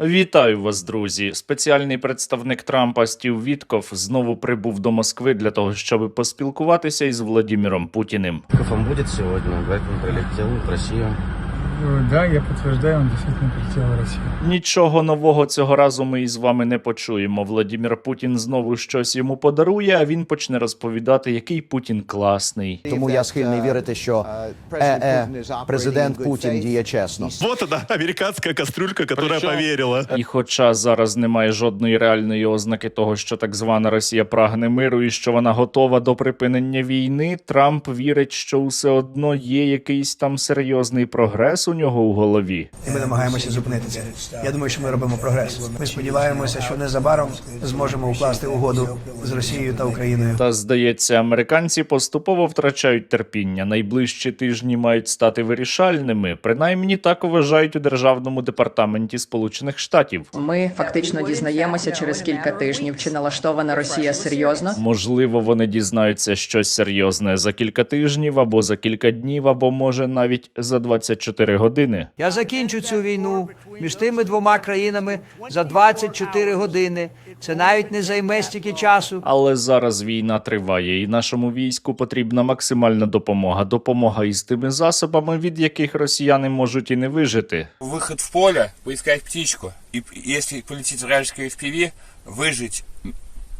Вітаю вас, друзі. Спеціальний представник Трампа Стів Вітков знову прибув до Москви для того, щоб поспілкуватися із Владимиром Путіним. Ков буде сьогодні, як він прилетів в Россию. Э, Да, я подтверждаю, он действительно прилетел в Россию. Нічого нового цього разу ми із вами не почуємо. Владімір Путін знову щось йому подарує, а він почне розповідати, який Путін класний. Тому я схильний вірити, що е, е, президент Путін діє чесно. Вот она, американская кастрюлька, которая поверила. І хоча зараз немає жодної реальної ознаки того, що так звана Росія прагне миру і що вона готова до припинення війни, Трамп вірить, що все одно є якийсь там серйозний прогрес у нього у голові. і ми намагаємося зупинити це. Я думаю, що ми робимо прогрес. Ми сподіваємося, що незабаром зможемо укласти угоду з Росією та Україною. Та здається, американці поступово втрачають терпіння. Найближчі тижні мають стати вирішальними. Принаймні так вважають у державному департаменті Сполучених Штатів. Ми фактично дізнаємося через кілька тижнів, чи налаштована Росія серйозно. Можливо, вони дізнаються щось серйозне за кілька тижнів, або за кілька днів, або може навіть за 24 години. Я закінчу цю війну між тими двома країнами за 24 години. Це навіть не займе стільки часу. Але зараз війна триває, і нашому війську потрібна максимальна допомога. Допомога із тими засобами, від яких росіяни можуть і не вижити. выход в поле, поискать птичку. И п- если полетит вражеская FPV,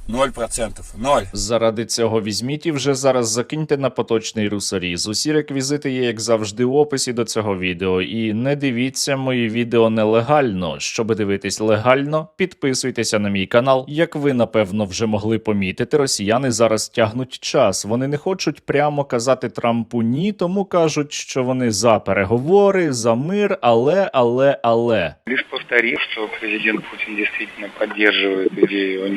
выжить 0%. Ноль. Заради цього візьміть і вже зараз закиньте на поточний русоріз. Усі реквізити є, як завжди, у описі до цього відео. І не дивіться мої відео нелегально. Щоб дивитись легально, підписуйтеся на мій канал. Як ви напевно вже могли помітити, росіяни зараз тягнуть час. Вони не хочуть прямо казати Трампу ні, тому кажуть, що вони за переговори, за мир, але, але, але. Лишь повторив, что президент Путин действительно поддерживает идею о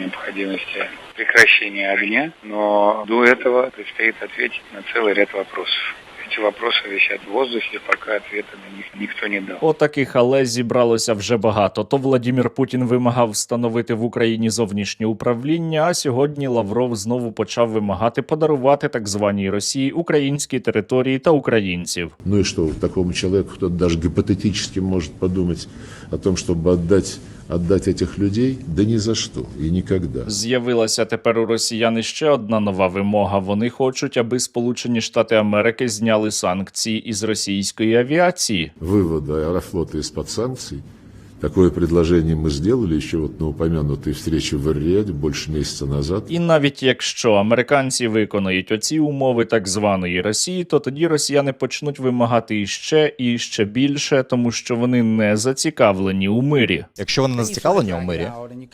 необходимости прекращения огня, но до этого предстоит ответить на целый ряд вопросов. Эти вопросы висят в воздухе, пока ответа на них никто не дал. Отаких але зібралося вже багато. То Владімір Путін вимагав встановити в Україні зовнішнє управління. А сьогодні Лавров знову почав вимагати подарувати так званій Росії українські території та українців. Ну и что, такому человеку кто-то даже гипотетически может подумать о том, чтобы отдать, отдать этих людей? Да ни за что и никогда. З'явилася тепер у росіян іще одна нова вимога. Вони хочуть, аби Сполучені Штати Америки зняли санкції із російської авіації. Вывода Аэрофлота из-под санкций, такое предложение мы сделали еще вот на упомянутой встрече в Эр-Рияде больше месяца назад. І навіть якщо американці виконають оці умови так званої Росії, то тоді росіяни почнуть вимагати іще і ще більше, тому що вони не зацікавлені у мирі. Якщо вони не зацікавлені у мирі,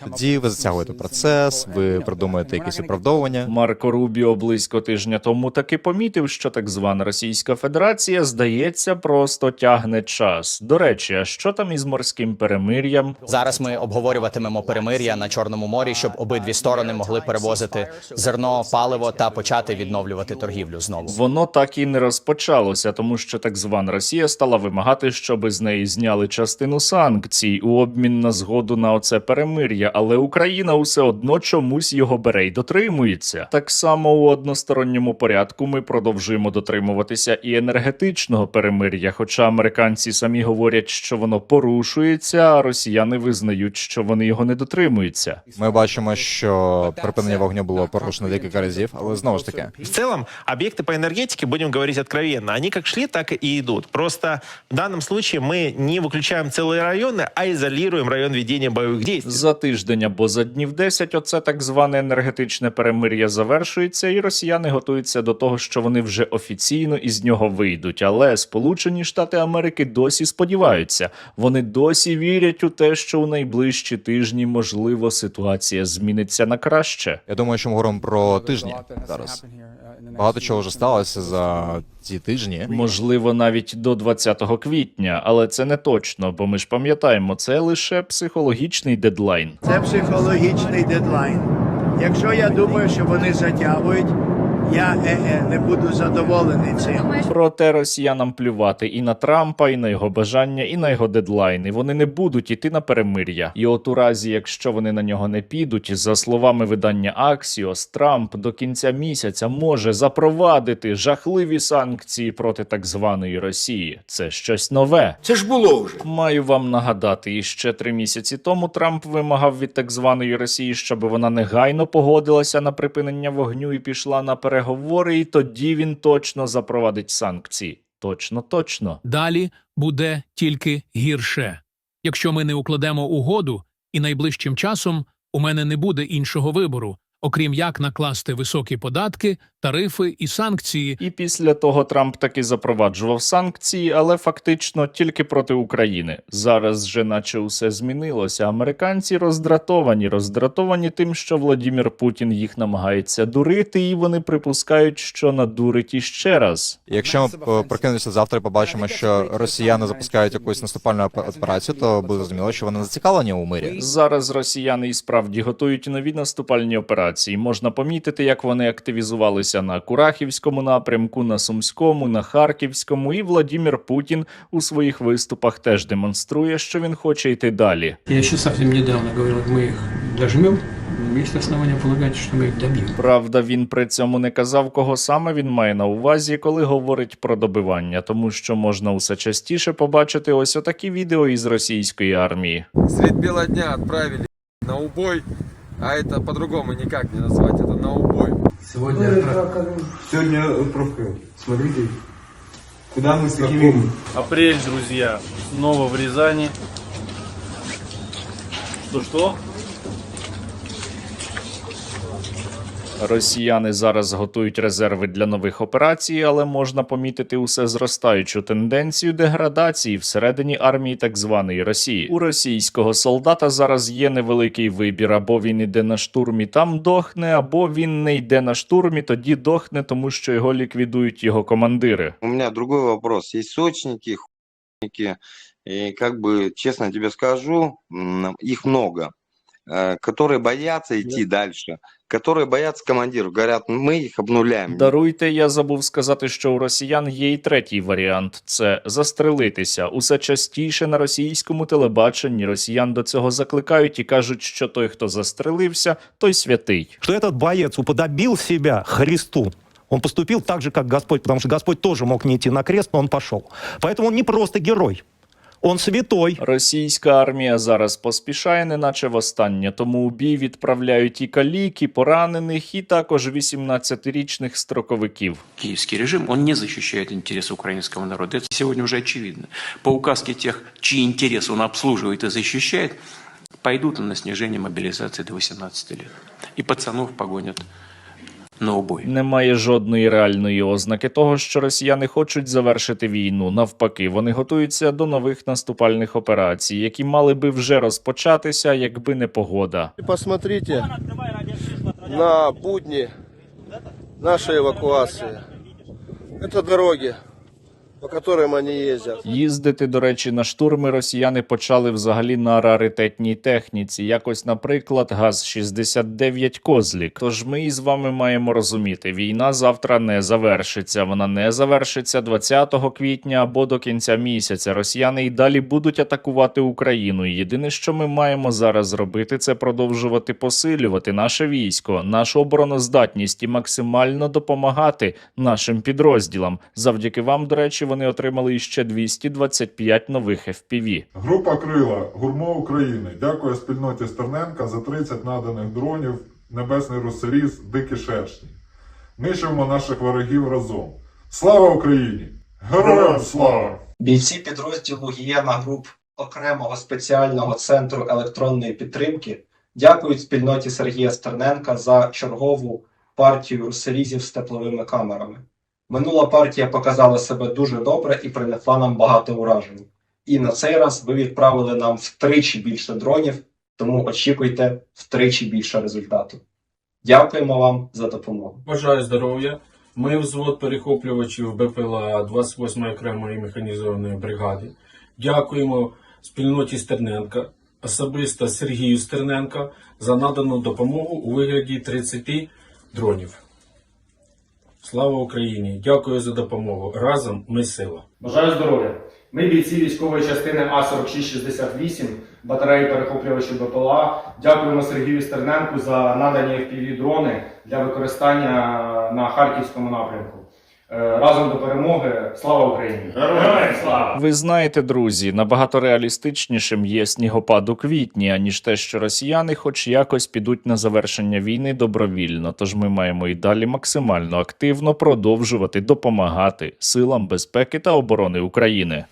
тоді ви затягуєте процес, ви придумуєте якісь виправдовування. Марко Рубіо близько тижня тому таки помітив, що так звана Російська Федерація, здається, просто тягне час. До речі, а що там із морським перемир'ям? Зараз ми обговорюватимемо перемир'я на Чорному морі, щоб обидві сторони могли перевозити зерно, паливо та почати відновлювати торгівлю знову. Воно так і не розпочалося, тому що так звана Росія стала вимагати, щоб з неї зняли частину санкцій у обмін на згоду на оце перемир'я, але Україна усе одно чомусь його бере й дотримується. Так само у односторонньому порядку ми продовжуємо дотримуватися і енергетичного перемир'я, хоча американці самі говорять, що воно порушується, а росіяни визнають, що вони його не дотримуються. Ми бачимо, що припинення вогню було порушено декілька разів, але знову ж таки, В целом, объекты по энергетике, будем говорить откровенно, они как шли, так и идут. Просто в данном случае мы не выключаем целые районы, а изолируем район ведения боевых действий. За тиждень або за днів 10 оце так зване енергетичне перемир'я завершується, і росіяни готуються до того, що вони вже офіційно із нього вийдуть. Але Сполучені Штати Америки досі сподіваються, вони досі вірять у те, що у найближчі тижні можливо ситуація зміниться на краще. я думаю, що ми говоримо про тижні зараз. Багато чого вже сталося за ці тижні. Можливо, навіть до 20 квітня, але це не точно, бо ми ж пам'ятаємо, це лише психологічний дедлайн. Це психологічний дедлайн. Якщо я думаю, що вони затягують, Я е, е, не буду задоволений цим. Проте росіянам плювати і на Трампа, і на його бажання, і на його дедлайни. Вони не будуть іти на перемир'я. І от у разі, якщо вони на нього не підуть, за словами видання Axios, Трамп до кінця місяця може запровадити жахливі санкції проти так званої Росії. Це щось нове. Це ж було вже. Маю вам нагадати, і ще три місяці тому Трамп вимагав від так званої Росії, щоб вона негайно погодилася на припинення вогню і пішла на переговори, і тоді він точно запровадить санкції. Точно, точно. Далі буде тільки гірше. Якщо ми не укладемо угоду, і найближчим часом у мене не буде іншого вибору, окрім як накласти високі податки, тарифи і санкції, І після того Трамп таки запроваджував санкції, але фактично тільки проти України. Зараз же, наче усе змінилося. Американці роздратовані, роздратовані тим, що Владімір Путін їх намагається дурити, і вони припускають, що надурить іще раз. Якщо ми прокинемося завтра і побачимо, що росіяни запускають якусь наступальну оп- операцію, то буде зрозуміло, що вони зацікавлені у мирі. Зараз росіяни і справді готують нові наступальні операції. Можна помітити, як вони активізувалися на Курахівському напрямку, на Сумському, на Харківському, і Владімір Путін у своїх виступах теж демонструє, що він хоче йти далі. Я еще совсем недавно говорил, мы их дожмем. Есть основания полагать, что мы их добьем. Правда, він при цьому не казав, кого саме він має на увазі, коли говорить про добивання, тому що можна усе частіше побачити ось отакі відео із російської армії. Средь бела дня отправили на убой, а это по-другому никак не назвать, это на убой. Сегодня, сегодня смотрите, куда мы с такими... Апрель, друзья, снова в Рязани. Что-что? Росіяни зараз готують резерви для нових операцій, але можна помітити усе зростаючу тенденцію деградації всередині армії так званої Росії. У російського солдата зараз є невеликий вибір: або він іде на штурм і там дохне, або він не йде на штурм і тоді дохне, тому що його ліквідують його командири. У меня другой вопрос. Есть сочники, хуйники, и как бы, честно тебе скажу, их много, которые боятся идти дальше, которые боятся командиров, говорят, мы их обнуляем. Даруйте, я забув сказати, що у росіян є і третій варіант це застрелитися. Усе частіше на російському телебаченні росіян до цього закликають і кажуть, що той, хто застрелився, той святий. Что этот боец уподобил себя Христу. Он поступил так же, как Господь, потому что Господь тоже мог не идти на крест, но он пошел. Поэтому он не просто герой, он святой. Російська армія зараз поспішає, неначе востаннє, тому у бій відправляють і калік, і поранених, і також 18-річних строковиків. Киевский режим, он не защищает интересы украинского народа. Это сегодня уже очевидно. По указке тех, чьи интересы он обслуживает и защищает, пойдут на снижение мобилизации до 18 лет. И пацанов погонят на обоє. Немає жодної реальної ознаки того, що росіяни хочуть завершити війну. Навпаки, вони готуються до нових наступальних операцій, які мали би вже розпочатися, якби не погода. Посмотрите на будні нашої евакуації. Це дороги, по которым они ездят. Їздити, до речі, на штурми росіяни почали взагалі на раритетній техніці, якось, наприклад, ГАЗ-69 Козлік. Тож ми із вами маємо розуміти, війна завтра не завершиться. Вона не завершиться 20 квітня або до кінця місяця. Росіяни й далі будуть атакувати Україну. Єдине, що ми маємо зараз зробити, це продовжувати посилювати наше військо, нашу обороноздатність і максимально допомагати нашим підрозділам. Завдяки вам, до речі, вони отримали іще 225 нових FPV. Група Крила, Гурмо України. Дякує спільноті Стерненка за 30 наданих дронів Небесний Русеріз, Дикі Шершні. Нищимо наших ворогів разом. Слава Україні! Героям слава! Бійці підрозділу Гієна Груп окремого спеціального центру електронної підтримки дякують спільноті Сергія Стерненка за чергову партію русерізів з тепловими камерами. Минула партія показала себе дуже добре і принесла нам багато уражень. І на цей раз ви відправили нам втричі більше дронів, тому очікуйте втричі більше результату. Дякуємо вам за допомогу. Бажаю здоров'я. Ми взвод перехоплювачів БПЛА 28-ї окремої механізованої бригади. Дякуємо спільноті Стерненка, особисто Сергію Стерненка за надану допомогу у вигляді 30 дронів. Слава Україні! Дякую за допомогу. Разом ми сила. Бажаю здоров'я. Ми бійці військової частини А4668, батареї перехоплювачів БПЛА. Дякуємо Сергію Стерненку за надані fpv дрони для використання на харківському напрямку. Е, Разом до перемоги. Слава Україні! Героям слава! Ви знаєте, друзі, набагато реалістичнішим є снігопад у квітні, аніж те, що росіяни хоч якось підуть на завершення війни добровільно. Тож ми маємо і далі максимально активно продовжувати допомагати силам безпеки та оборони України.